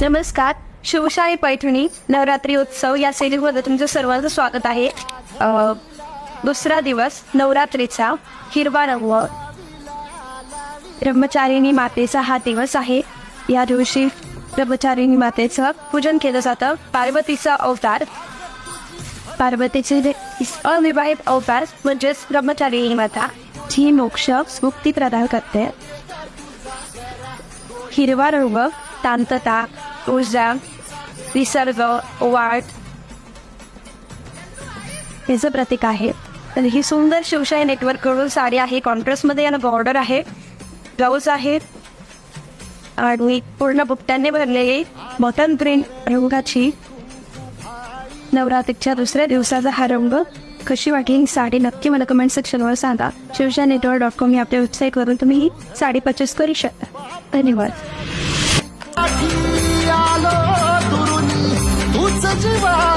नमस्कार. शिवशाही पैठणी नवरात्री उत्सव या सिरीजमध्ये तुमचं सर्वांचं स्वागत आहे. दुसरा दिवस नवरात्रीचा हिरवा रंग. ब्रह्मचारिणी मातेचा हा दिवस आहे. या दिवशी ब्रह्मचारिणी मातेचं पूजन केलं जातं. पार्वतीचा अवतार. पार्वतीचे अविवाहित अवतार म्हणजेच ब्रह्मचारिणी माता जी मोक्ष मुक्ती प्रदान करते. हिरवा रंग शांतता ऊर्जा निसर्ग वाट याचं प्रतीक आहे तर ही सुंदर शिवशाही नेटवर्ककडून साडी आहे कॉन्ट्रास्टमध्ये याला बॉर्डर आहे ब्लाऊज आहे आणि पूर्ण बुट्ट्यांनी भरलेली बॉटन ग्रीन रंगाची नवरात्रीच्या दुसऱ्या दिवसाचा हा रंग कशी वाटली ही साडी नक्की मला कमेंट सेक्शनवर सांगा शिवशाही नेटवर्क डॉट कॉम या आपल्या वेबसाईटवरून तुम्ही ही साडी परचेस करू शकता धन्यवाद 这是？